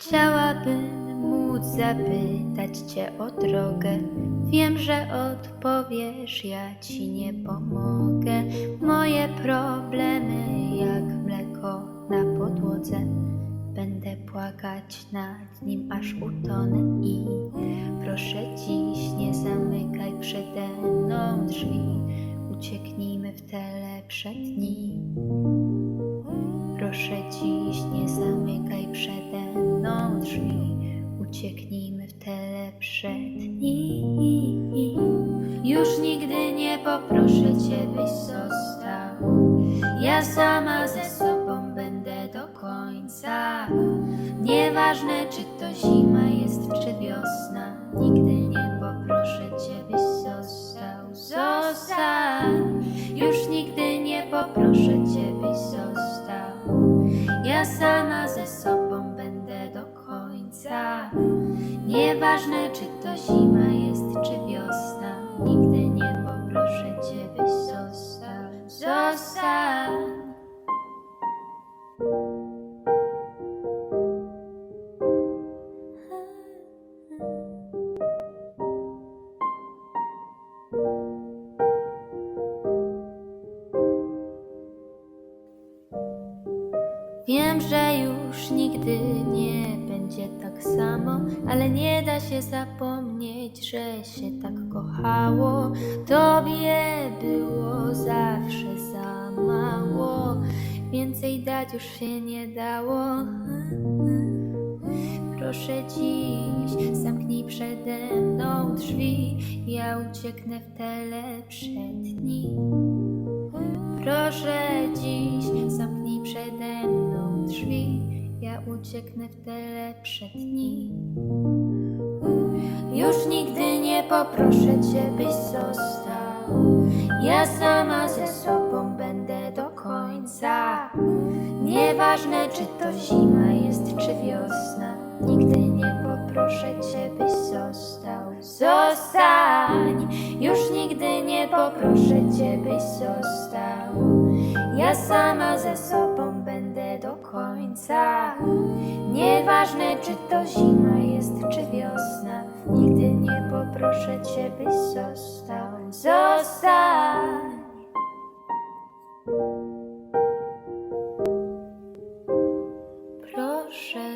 Chciałabym móc zapytać Cię o drogę. Wiem, że odpowiesz, ja Ci nie pomogę. Moje problemy jak mleko na podłodze. Będę płakać nad nim aż utonę i proszę dziś nie zamykaj przede mną drzwi. Ucieknijmy w te lepsze dni. Proszę dziś te lepsze dni. Już nigdy nie poproszę Cię, byś został. Ja sama ze sobą będę do końca. Nieważne, czy to zima jest, czy wiosna. Nigdy nie poproszę Cię, byś został. Zostań. Już nigdy nie poproszę Cię, byś został. Ja sama ze Wiem, że już nigdy nie będzie tak samo, ale nie da się zapomnieć, że się tak kochało. Tobie było zawsze więcej dać już się nie dało. Proszę dziś, zamknij przede mną drzwi, ja ucieknę w te lepsze dni. Proszę dziś, zamknij przede mną drzwi, ja ucieknę w te lepsze dni. Już nigdy nie poproszę Cię, byś został. Ja sama ze sobą Nieważne, czy to zima jest, czy wiosna. Nigdy nie poproszę Cię, byś został. Zostań! Już nigdy nie poproszę Cię, byś został. Ja sama ze sobą będę do końca. Nieważne, czy to zima jest, czy wiosna. Nigdy nie poproszę Cię, byś został. Zostań! Zostań.